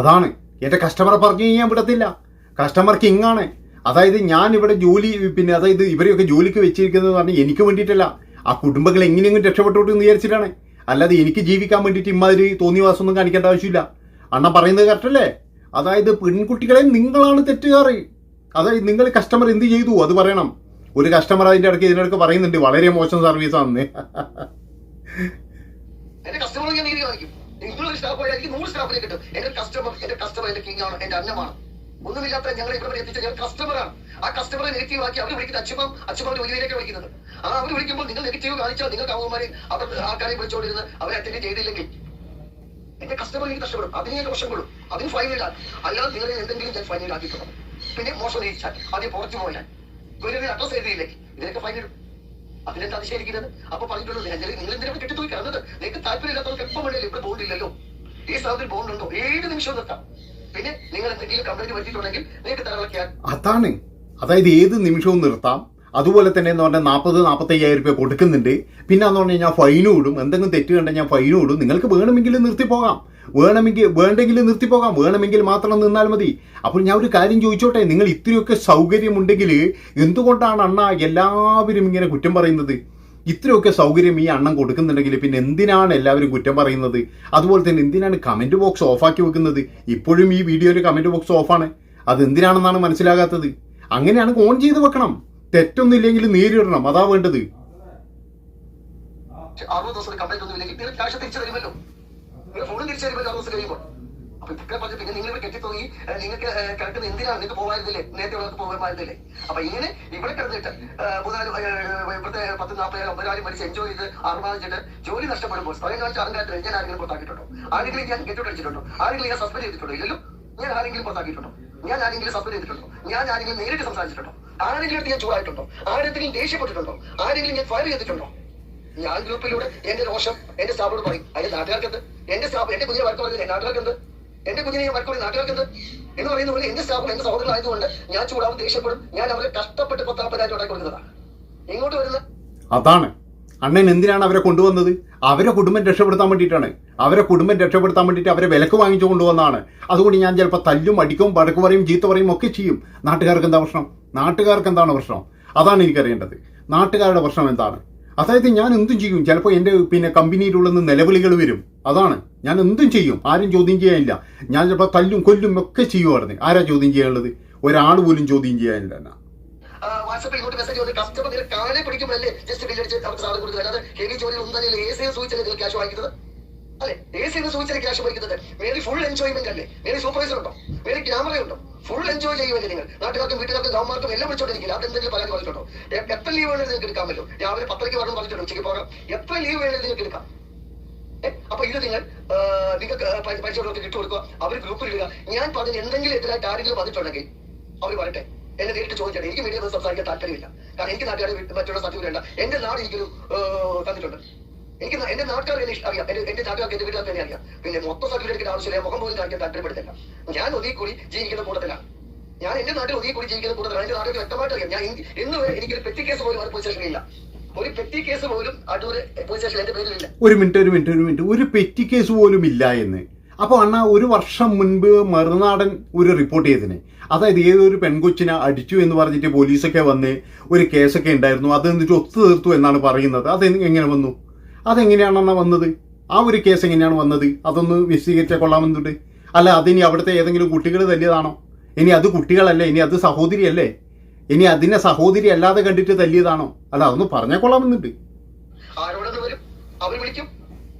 അതാണ്. എന്റെ കസ്റ്റമറെ പറഞ്ഞു കഴിഞ്ഞാൽ വിടത്തില്ല. കസ്റ്റമർ കിങ് ആണ്. അതായത് ഞാൻ ഇവിടെ ജോലി പിന്നെ അതായത് ഇവരെയൊക്കെ ജോലിക്ക് വെച്ചിരിക്കുന്നത് പറഞ്ഞാൽ എനിക്ക് വേണ്ടിയിട്ടല്ല. ആ കുടുംബങ്ങൾ എങ്ങനെയെങ്കിലും രക്ഷപ്പെട്ടു വിചാരിച്ചിട്ടാണ്. അല്ലാതെ എനിക്ക് ജീവിക്കാൻ വേണ്ടിയിട്ട് ഇമ്മാതിരി തോന്നിവാസമൊന്നും കാണിക്കേണ്ട ആവശ്യമില്ല. അണ്ണ പറയുന്നത് കറക്റ്റല്ലേ അതായത് പെൺകുട്ടികളെ നിങ്ങളാണ് തെറ്റുകാറി അതായത് നിങ്ങൾ കസ്റ്റമർ എന്ത് ചെയ്തു? അത് പറയണം. ഒരു കസ്റ്റമർ അതിന്റെ ഇടയ്ക്ക് ഇതിനിടയ്ക്ക് പറയുന്നുണ്ട്. വളരെ മോശം സർവീസ് ആണെന്ന്. കസ്റ്റമർ ഞാൻ കാണിക്കും. നിങ്ങളൊരു സ്റ്റാഫ് കിട്ടും. കസ്റ്റമർ എന്റെ കസ്റ്റമർ ആണ് എന്റെ അന്നമാണ്. ഒന്നുമില്ലാത്ത ഞങ്ങൾ ഇവിടെ എത്തിച്ച ഞാൻ കസ്റ്റമറാണ് ആ കസ്റ്റമറെ നെഗറ്റീവ് ആക്കി അവർ വിളിക്കുന്ന അച്ഛമ്മ അച്ഛമ്മയുടെ വലിയവരൊക്കെ വിളിക്കുന്നത്. ആ അവർ വിളിക്കുമ്പോൾ നിങ്ങൾ നെഗറ്റീവ് കാണിച്ചാൽ നിങ്ങൾ കാവുമാരെ അവർ ആൾക്കാരെ വിളിച്ചോണ്ടിരുന്ന് അവരെ അറ്റൻഡ് ചെയ്തില്ലെങ്കിൽ എന്റെ കസ്റ്റമർ എനിക്ക് നഷ്ടപ്പെടും അതിന് ഞാൻ കൊള്ളും അതിന് ഫൈൻ അല്ലാതെ നിങ്ങളെ എന്തെങ്കിലും ഞാൻ ഫൈൻ ഇടാക്കിയിട്ടുള്ളൂ പിന്നെ മോശം നീച്ചാൽ ആദ്യം പുറത്തു പോയാൽ. ഒരു അഡ്രസ് എഴുതിയില്ലേ ഇതിനൊക്കെ ഇടും. അതിനെന്താ അതിശയിക്കുന്നത് അപ്പൊ പറഞ്ഞിട്ടുള്ളത് നിങ്ങൾ എന്തിനാണ് കെട്ടിത്തൂക്കി എന്നിട്ട് നിങ്ങൾക്ക് താല്പര്യമില്ലാത്തവർക്ക് എപ്പോൾ വേണേലും ഇവിടെ ബോണ്ടില്ലല്ലോ ഈ സ്ഥലത്തിൽ ബോണ്ട് ഉണ്ടോ? നിമിഷം നിർത്താം. അതാണ്. അതായത് ഏത് നിമിഷവും നിർത്താം. അതുപോലെ തന്നെ എന്ന് പറഞ്ഞാൽ നാൽപ്പത് നാൽപ്പത്തയ്യായിരം രൂപ കൊടുക്കുന്നുണ്ട്. പിന്നെ എന്ന് പറഞ്ഞു കഴിഞ്ഞാൽ ഫൈനും ഇടും. എന്തെങ്കിലും തെറ്റ് കണ്ടാൽ ഞാൻ ഫൈനും ഇടും. നിങ്ങൾക്ക് വേണമെങ്കിൽ നിർത്തിപ്പോകാം വേണമെങ്കിൽ വേണ്ടെങ്കിൽ നിർത്തിപ്പോകാം വേണമെങ്കിൽ മാത്രം നിന്നാൽ മതി. അപ്പോൾ ഞാൻ ഒരു കാര്യം ചോദിച്ചോട്ടെ? നിങ്ങൾ ഇത്രയൊക്കെ സൗകര്യമുണ്ടെങ്കിൽ എന്തുകൊണ്ടാണ് അണ്ണ എല്ലാവരും ഇങ്ങനെ കുറ്റം പറയുന്നത്? ഇത്രയൊക്കെ സൗകര്യം ഈ അണ്ണം കൊടുക്കുന്നുണ്ടെങ്കിൽ പിന്നെ എന്തിനാണ് എല്ലാവരും കുറ്റം പറയുന്നത്? അതുപോലെ തന്നെ എന്തിനാണ് കമന്റ് ബോക്സ് ഓഫാക്കി വെക്കുന്നത്? ഇപ്പോഴും ഈ വീഡിയോയിൽ കമന്റ് ബോക്സ് ഓഫാണ് അത് എന്തിനാണെന്നാണ് മനസ്സിലാകാത്തത്? അങ്ങനെയാണ് ഓൺ ചെയ്ത് വെക്കണം. തെറ്റൊന്നും ഇല്ലെങ്കിൽ നേരിടണം. അതാ വേണ്ടത്. അറുപത് ദിവസം കംപ്ലൈന്റ് ഒന്നും ഇല്ലെങ്കിൽ തിരിച്ചു തരുമല്ലോ. ഫോണും തിരിച്ചു തരുമല്ലോ അറുപത് ദിവസം കഴിയുമ്പോൾ. അപ്പൊ പിന്നെ നിങ്ങൾ കെട്ടി തോന്നി നിങ്ങൾക്ക് കിടക്കുന്ന എന്തിനാണ് നിങ്ങൾക്ക് പോകാതില്ലേ നേരത്തെ ഇവിടെ പോകാമായിരുന്നില്ലേ അപ്പൊ ഇങ്ങനെ ഇവിടെ കിടന്നിട്ട് ഇവിടുത്തെ പത്ത് നാൽപ്പതിനായിരം ഒമ്പതിനായിരം മരിച്ച് എൻജോയ് ചെയ്ത് ആർമാദിച്ചിട്ട് ജോലി നഷ്ടപ്പെടുമ്പോൾ സ്വയം കാണിച്ച് അഹങ്കാരത്തിൽ ഞാൻ ആരെങ്കിലും പുറത്താക്കിയിട്ടുണ്ടോ? ആരെങ്കിലും ഞാൻ കെട്ടിട്ടടിച്ചിട്ടുണ്ടോ ആരെങ്കിലും ഞാൻ സസ്പെൻഡ് ചെയ്തിട്ടുണ്ടോ? ഇല്ലല്ലോ. ഞാൻ ആരെങ്കിലും പുറത്താക്കിയിട്ടുണ്ടോ? ഞാൻ ആരെങ്കിലും സസ്പെൻഡ് ചെയ്തിട്ടുണ്ടോ? ഞാൻ ആരെങ്കിലും നേരിട്ട് സംസാരിച്ചിട്ടുണ്ടോ? ആരെങ്കിലും ഞാൻ ചൂടായിട്ടുണ്ടോ? ആരെങ്കിലും ദേഷ്യപ്പെട്ടിട്ടുണ്ടോ? ആരെങ്കിലും ഞാൻ ഫയർ ചെയ്തിട്ടുണ്ടോ? ഞാൻ ഗ്രൂപ്പിലൂടെ എന്റെ രോഷം എന്റെ സ്റ്റാഫോട് പറയും അതിന്റെ നാട്ടുകാർക്കെന്ത്? എന്റെ സ്റ്റാഫ് എന്റെ കുഞ്ഞിനെ വർക്ക് പറഞ്ഞത് നാട്ടുകാർക്കെന്ത്? എന്റെ കുഞ്ഞിനെ ഞാൻ വരക്കൂടി നാട്ടുകാർക്ക് എന്ത് എന്ന് പറയുന്ന പോലെ എന്റെ സ്റ്റാഫും എന്റെ സഹോദരങ്ങളായതുകൊണ്ട് ഞാൻ ചൂടാവും ദേഷ്യപ്പെടും. ഞാൻ അവരെ കഷ്ടപ്പെട്ട് പത്താപ്പനായിട്ട് ഉണ്ടാക്കി കൊടുക്കുന്നതാണ് ഇങ്ങോട്ട് വരുന്ന അതാണ്. അണ്ണൻ എന്തിനാണ് അവരെ കൊണ്ടുവന്നത്? അവരെ കുടുംബം രക്ഷപ്പെടുത്താൻ വേണ്ടിയിട്ടാണ്. അവരെ കുടുംബം രക്ഷപ്പെടുത്താൻ വേണ്ടിയിട്ട് അവരെ വിലക്ക് വാങ്ങിച്ചു കൊണ്ടുവന്നതാണ്. അതുകൊണ്ട് ഞാൻ ചിലപ്പോൾ തല്ലും അടിക്കും വടക്ക് പറയും ചീത്ത പറയും ഒക്കെ ചെയ്യും. നാട്ടുകാർക്ക് എന്താ പ്രശ്നം? നാട്ടുകാർക്ക് എന്താണ് പ്രശ്നം? അതാണ് എനിക്കറിയേണ്ടത് നാട്ടുകാരുടെ പ്രശ്നം എന്താണ്? അതായത് ഞാൻ എന്തും ചെയ്യും. ചിലപ്പോൾ എന്റെ പിന്നെ കമ്പനിയിലുള്ള നിലവിളികൾ വരും. അതാണ്. ഞാൻ എന്തും ചെയ്യും. ആരും ചോദ്യം ചെയ്യാനില്ല. ഞാൻ ചിലപ്പോൾ തല്ലും കൊല്ലും ഒക്കെ ചെയ്യുമായിരുന്നു ആരാ ചോദ്യം ചെയ്യാനുള്ളത്? ഒരാൾ പോലും ചോദ്യം ചെയ്യാനില്ല എന്നാ. ഇങ്ങോട്ട് മെസ്സേജ് വന്ന് കസ്റ്റമർ ജസ്റ്റ് സാധനം എ സി സൂചിച്ചല്ലേ നിങ്ങൾ ക്യാഷ് വാങ്ങിക്കുന്നത്? അല്ലെ? ഫുൾ എൻജോയ്മെന്റ് അല്ലേ സൂപ്പർവൈസർ ഉണ്ടോ? മേലെ ക്യാമറ ഉണ്ടോ? ഫുൾ എൻജോയ് ചെയ്യുമല്ലേ നിങ്ങൾ. നാട്ടുകാർക്കും വീട്ടുകാർക്കും ഗവൺമാർക്കും എല്ലാം വിളിച്ചോണ്ടിരിക്കില്ല അത് എന്തെങ്കിലും പരാതി പറഞ്ഞിട്ടുണ്ടോ എത്ര ലീവ് വേണമെങ്കിൽ നിങ്ങൾക്ക് എടുക്കാമല്ലോ രാവിലെ പത്തരയ്ക്ക് പറഞ്ഞു പറഞ്ഞിട്ടുണ്ട്? ഉച്ചയ്ക്ക് പോകാം. എത്ര ലീവ് വേണമെങ്കിൽ നിങ്ങൾക്ക് എടുക്കാം. അപ്പൊ ഇത് നിങ്ങൾ നിങ്ങൾക്ക് പരിചയമുള്ളവർക്ക് കിട്ടു കൊടുക്കുക. അവർ ഗ്രൂപ്പിൽ ഇടുക. ഞാൻ പറഞ്ഞ എന്തെങ്കിലും എതിരായിട്ട് ആരെങ്കിലും വന്നിട്ടുണ്ടെങ്കിൽ അവർ പറയട്ടെ എന്നെ നേരിട്ട് ചോദിച്ചാൽ എനിക്ക് മീഡിയ സംസാരിക്കാൻ താല്പര്യമില്ല. കാരണം എനിക്ക് നാട്ടുകാരെ വിട്ട് മറ്റുള്ള സർട്ടിഫിക്കറ്റ് വേണ്ട എന്റെ നാട് എനിക്കൊരു തന്നിട്ടുണ്ട്. എനിക്ക് എന്റെ നാട്ടുകാർ എന്നെ അറിയാം. എന്റെ എന്റെ നാട്ടുകാർക്ക് എന്റെ വീട്ടിൽ തന്നെ അറിയാം. പിന്നെ മൊത്തം സർട്ടിഫിക്കറ്റ് ആവശ്യമില്ല. മുഖം പോലും കാണിക്കാൻ താല്പര്യപ്പെടുന്നില്ല. ഞാൻ ഒതുക്കി കൂടി ജീവിക്കുന്ന കൂട്ടത്തിലാണ്. ഞാൻ എന്റെ നാട്ടിൽ ഒതുക്കി കൂടി ജീവിക്കുന്ന കൂട്ടത്തിലാണ്. എന്റെ നാട്ടിൽ വ്യക്തമായിട്ട് അറിയാം. ഞാൻ ഇന്ന് എനിക്കൊരു പെറ്റി കേസ് പോലും അവിടെ പോലീസ് ഒരു പെറ്റി കേസ് പോലും അടൂർ പോലീസ് സ്റ്റേഷനിൽ എന്റെ പേരിലില്ല. ഒരു മിനിറ്റ് ഒരു മിനിറ്റ് ഒരു മിനിറ്റ്. ഒരു പെറ്റി കേസ് പോലും ഇല്ല എന്ന്. അപ്പോൾ അണ്ണ ഒരു വർഷം മുൻപ് മറുനാടൻ ഒരു റിപ്പോർട്ട് ചെയ്തിന് അതായത് ഏതൊരു പെൺകൊച്ചിനെ അടിച്ചു എന്ന് പറഞ്ഞിട്ട് പോലീസൊക്കെ വന്ന് ഒരു കേസൊക്കെ ഉണ്ടായിരുന്നു. അത് എന്നിട്ട് ഒത്തു തീർത്തു എന്നാണ് പറയുന്നത്. അത് എങ്ങനെ വന്നു? അതെങ്ങനെയാണ് വന്നത്? ആ ഒരു കേസ് എങ്ങനെയാണ് വന്നത്? അതൊന്ന് വിശദീകരിച്ചാൽ കൊള്ളാമെന്നുണ്ട്. അല്ല അതിനി അവിടുത്തെ ഏതെങ്കിലും കുട്ടികൾ തല്ലിയതാണോ? ഇനി അത് കുട്ടികളല്ലേ? ഇനി അത് സഹോദരിയല്ലേ? ഇനി അതിനെ സഹോദരി അല്ലാതെ കണ്ടിട്ട് തല്ലിയതാണോ? അല്ല അതൊന്ന് പറഞ്ഞാൽ കൊള്ളാമെന്നുണ്ട്. ആരോടത് വരും. അവർ വിളിക്കും.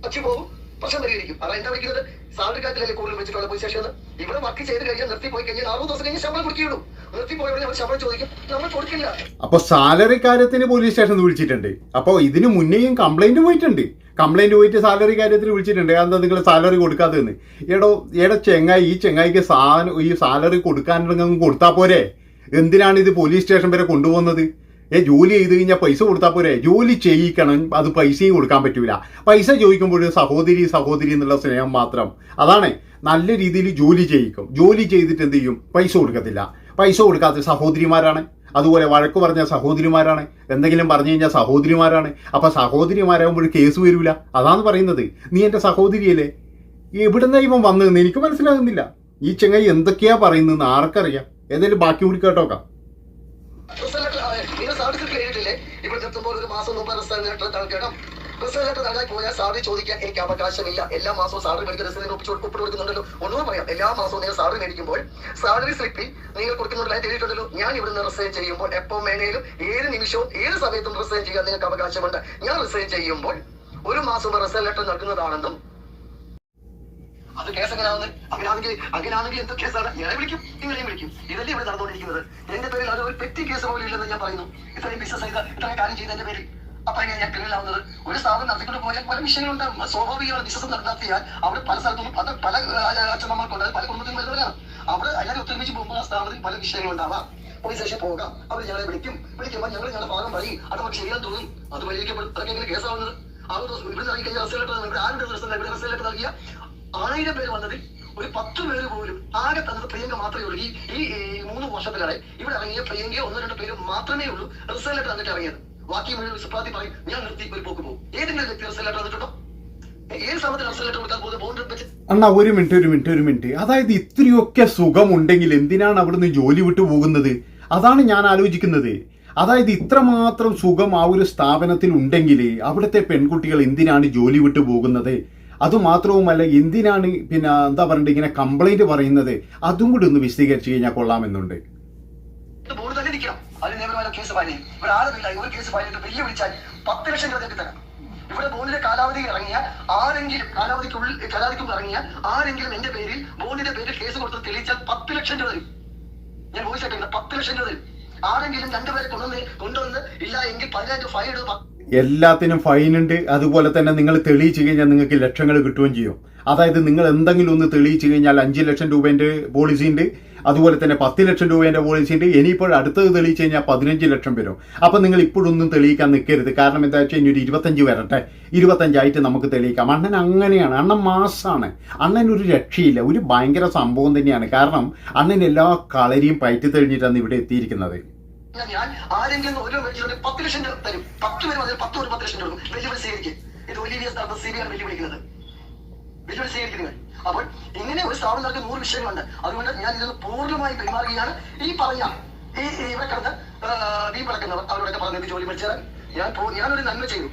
അച്ഛൻ പോകും. പ്രശ്നം പരിഹരിക്കും. അതെന്താ വിളിക്കുന്നത്? സാലറി കാറ്റിലല്ലേ കൂടുതൽ വെച്ചിട്ടുള്ള പോലീസ് സ്റ്റേഷനിൽ ഇവിടെ വർക്ക് ചെയ്ത് കഴിഞ്ഞാൽ നിർത്തി പോയി കഴിഞ്ഞാൽ അറുപത് ദിവസം കഴിഞ്ഞ് ശമ്പളം കൊടുക്കുകയുള്ളൂ. നിർത്തി പോയവരെ നമ്മൾ ശമ്പളം ചോദിക്കും. നമ്മൾ കൊടുക്കില്ല. അപ്പോൾ സാലറി കാര്യത്തിന് പോലീസ് സ്റ്റേഷനിൽ വിളിച്ചിട്ടുണ്ട്. അപ്പോൾ ഇതിന് മുന്നേയും കംപ്ലൈന്റ് പോയിട്ടുണ്ട്. കംപ്ലൈന്റ് പോയിട്ട് സാലറി കാര്യത്തിൽ വിളിച്ചിട്ടുണ്ട്. എന്താ നിങ്ങൾ സാലറി കൊടുക്കാത്തതെന്ന്? എടോ എടോ ചെങ്ങായി ഈ ചെങ്ങായിക്ക് സാധനം ഈ സാലറി കൊടുക്കാനുണ്ടെങ്കിൽ കൊടുത്താൽ പോരെ. എന്തിനാണ് ഇത് പോലീസ് സ്റ്റേഷൻ വരെ കൊണ്ടുപോകുന്നത്? ഏ ജോലി ചെയ്ത് കഴിഞ്ഞാൽ പൈസ കൊടുത്താൽ പോരെ? ജോലി ചെയ്യിക്കണം അത് പൈസയും കൊടുക്കാൻ പറ്റൂല. പൈസ ചോദിക്കുമ്പോൾ സഹോദരി സഹോദരി എന്നുള്ള സ്നേഹം മാത്രം. അതാണ് നല്ല രീതിയിൽ ജോലി ചെയ്യിക്കും. ജോലി ചെയ്തിട്ട് എന്ത് ചെയ്യും? പൈസ കൊടുക്കത്തില്ല. പൈസ കൊടുക്കാത്ത സഹോദരിമാരാണ്. അതുപോലെ വഴക്ക് പറഞ്ഞ സഹോദരിമാരാണ്. എന്തെങ്കിലും പറഞ്ഞു കഴിഞ്ഞാൽ സഹോദരിമാരാണ്. അപ്പൊ സഹോദരിമാരാകുമ്പോൾ കേസ് വരില്ല അതാണ് പറയുന്നത്. നീ എന്റെ സഹോദരിയല്ലേ? എവിടുന്ന ഇവൻ വന്നതെന്ന് എനിക്ക് മനസ്സിലാകുന്നില്ല. ഈ ചെങ്ങായി എന്തൊക്കെയാ പറയുന്നതെന്ന് ആർക്കറിയാം. ഏതായാലും ബാക്കി കൂടി കേട്ടോക്കാം. ഇവിടെ നിർത്തുമ്പോൾ ഒരു മാസം മുമ്പ് റിസൾട്ട് നൽകണം റിസൾട്ട് നൽകാൻ പോയാൽ സാലറി ചോദിക്കാൻ എനിക്ക് അവകാശമില്ല. എല്ലാ മാസവും സാലറി മേടിക്കുന്ന റിസൾട്ട് ഒപ്പിച്ച് ഒപ്പിട്ട് കൊടുക്കുന്നുണ്ടല്ലോ. ഒന്നും പറയാം. എല്ലാ മാസവും നിങ്ങൾ സാലറി മേടിക്കുമ്പോൾ സാലറി സ്ലിപ്പിൽ നിങ്ങൾ കൊടുക്കുന്നുണ്ടായി തെളിയിട്ടുണ്ടല്ലോ ഞാൻ ഇവിടുന്ന് റിസൈൻ ചെയ്യുമ്പോൾ എപ്പോൾ വേണേലും ഏത് നിമിഷവും ഏത് സമയത്തും റിസൈൻ ചെയ്യാൻ നിങ്ങൾക്ക് അവകാശമുണ്ട്. ഞാൻ റിസൈൻ ചെയ്യുമ്പോൾ ഒരു മാസം റിസൾട്ട് ലെറ്റർ നൽകുന്നതാണെന്നും അത് കേസ് എങ്ങനെയാവുന്നത് അങ്ങനെയാണെങ്കിൽ അങ്ങനെയാണെങ്കിൽ എന്ത് കേസാണ്? ഞാൻ വിളിക്കും നിങ്ങളെയും വിളിക്കും. ഇതല്ലേ ഇവിടെ നടന്നുകൊണ്ടിരിക്കുന്നത്? എന്റെ പേരിൽ അത് ഒരു പെറ്റി കേസ് പോലും ഇല്ലെന്ന് ഞാൻ പറയുന്നു. ഇത്രയും ബിസിനസ് ചെയ്ത ഇത്രയും കാര്യം ചെയ്ത എന്റെ പേരിൽ. അപ്പൊ എങ്ങനെ ഞാൻ ക്രിമിനലാവുന്നത് ഒരു സ്ഥാപനം നടത്തിക്കൊണ്ട് പോയാൽ പല വിഷയങ്ങളുണ്ട് സ്വാഭാവികമാണ്. ബിസിനസ് നടത്തിയാൽ അവിടെ പല സ്ഥലത്തും പല പല അച്ഛനമ്മക്കുണ്ട് പല കുടുംബത്തിലും വരുന്നവരാണ്. അവിടെ എല്ലാവരും ഒത്തൊരുമിച്ച് പോകുമ്പോൾ ആ സ്ഥാപനത്തിൽ പല വിഷയങ്ങളുണ്ടാവാം പോലീസ് സ്റ്റേഷൻ പോകാം. അവർ ഞങ്ങളെ വിളിക്കും. വിളിക്കുമ്പോൾ ഞങ്ങൾ ഞങ്ങളുടെ ഭാഗം പറയും അത് നമുക്ക് ശരിയാൻ തോന്നും. അത് പരിഹരിക്കപ്പെടും. അതൊക്കെ എങ്ങനെ കേസാവുന്നത്. അറുപത് ദിവസം ഇവിടെ നൽകി കഴിഞ്ഞാൽ റിസൾട്ട് ആരുടെ ദിവസം ഇവിടെ റിസൾട്ട് നൽകിയ ആയിരം പേര് വന്നതിൽ ഒരു പത്ത് പേര് പോലും ആകെ തന്നത് പ്രിയങ്ക മാത്രമേ ഉള്ളൂ. ഈ ഈ മൂന്ന് വർഷത്തിലായി ഇവിടെ ഇറങ്ങിയ പ്രിയങ്കയോ ഒന്ന് രണ്ട് പേര് മാത്രമേ ഉള്ളൂ റിസൾട്ട് തന്നിട്ട് ഇറങ്ങിയത്. ബാക്കി മുഴുവൻ സുപ്രാതി പറയും ഞാൻ നിർത്തി ഒരു പോക്ക് പോകും. ഏതെങ്കിലും വ്യക്തി റിസൾട്ട് തന്നിട്ടുണ്ടോ അണ്ണാ ഒരു മിനിറ്റ് ഒരു മിനിറ്റ് ഒരു മിനിറ്റ്. അതായത് ഇത്രയൊക്കെ സുഖമുണ്ടെങ്കിൽ എന്തിനാണ് അവിടുന്ന് ജോലി വിട്ടു പോകുന്നത്? അതാണ് ഞാൻ ആലോചിക്കുന്നത്. അതായത് ഇത്രമാത്രം സുഖം ആ ഒരു സ്ഥാപനത്തിൽ ഉണ്ടെങ്കിൽ അവിടുത്തെ പെൺകുട്ടികൾ എന്തിനാണ് ജോലി വിട്ടു പോകുന്നത്? അതുമാത്രവുമല്ല എന്തിനാണ് പിന്നെ എന്താ പറയണ്ടത് ഇങ്ങനെ കംപ്ലൈന്റ് പറയുന്നത്? അതും കൂടി ഒന്ന് വിശദീകരിച്ചു കഴിഞ്ഞാൽ കൊള്ളാമെന്നുണ്ട്. കേസ് ഫയൽ ഇവിടെ ഒരു കേസ് ലക്ഷം ഇവിടെ കാലാവധി ഇറങ്ങിയ ആരെങ്കിലും കാലാവധിക്കുള്ളിൽ കാലാവധിക്ക് ഇറങ്ങിയ ആരെങ്കിലും എന്റെ പേരിൽ ബോണിന്റെ പേരിൽ കേസ് കൊടുത്ത് തെളിയിച്ചാൽ പത്ത് ലക്ഷം രൂപ തരും. ഞാൻ വോയിസ് ആയിട്ട് പത്ത് ലക്ഷം രൂപ തരും. ആരെങ്കിലും രണ്ടുപേരെ കൊണ്ടുവന്ന് കൊണ്ടുവന്ന് ഇല്ല എങ്കിൽ പതിനായിരം ഫൈൻ ഇടും. എല്ലാത്തിനും ഫൈൻ ഉണ്ട്. അതുപോലെ തന്നെ നിങ്ങൾ തെളിയിച്ചു കഴിഞ്ഞാൽ നിങ്ങൾക്ക് ലക്ഷങ്ങൾ കിട്ടുകയും ചെയ്യും. അതായത് നിങ്ങൾ എന്തെങ്കിലും ഒന്ന് തെളിയിച്ചു കഴിഞ്ഞാൽ അഞ്ച് ലക്ഷം രൂപേന്റെ പോളിസി ഉണ്ട്. അതുപോലെ തന്നെ പത്ത് ലക്ഷം രൂപേന്റെ പോളിസി ഉണ്ട് ഇനിയിപ്പോൾ അടുത്തത് തെളിയിച്ചു കഴിഞ്ഞാൽ പതിനഞ്ച് ലക്ഷം വരും. അപ്പം നിങ്ങൾ ഇപ്പോഴൊന്നും തെളിയിക്കാൻ നിൽക്കരുത്. കാരണം എന്താ വെച്ചാൽ ഇനി ഒരു ഇരുപത്തഞ്ച് വരട്ടെ. ഇരുപത്തഞ്ചായിട്ട് നമുക്ക് തെളിയിക്കാം. അണ്ണൻ അങ്ങനെയാണ്. അണ്ണൻ മാസാണ്. അണ്ണൻ ഒരു രക്ഷയില്ല. ഒരു ഭയങ്കര സംഭവം തന്നെയാണ്. കാരണം അണ്ണൻ എല്ലാ കളരിയും പയറ്റി തെളിഞ്ഞിട്ടാണ് ഇവിടെ എത്തിയിരിക്കുന്നത്. ഞാൻ ആരെങ്കിലും ഒരു പത്ത് ലക്ഷം തരും. പത്ത് വരും അതിൽ പത്ത് ഒരു പത്ത് ലക്ഷം കൊടുക്കും. വെല്ലുവിളി സ്വീകരിക്കും. ഇത് വലിയ നടന്ന സി ബി ആണ് വെല്ലുവിളിക്കുന്നത്. വെല്ലുവിളി സ്വീകരിക്കുന്നത് അപ്പോൾ ഇങ്ങനെ ഒരു സ്ഥാപനങ്ങൾക്ക് നൂറ് വിഷയങ്ങളുണ്ട്. അതുകൊണ്ട് ഞാൻ ഇതൊന്ന് പൂർണമായി പിന്മാറുകയാണ് ഈ പറഞ്ഞ ഈ ഇവിടെ കിടന്ന് നീ കിടക്കുന്നവർ അവരോടൊക്കെ പറഞ്ഞത് ജോലി പഠിച്ചാൽ ഞാൻ ഞാനൊരു നന്മ ചെയ്തു.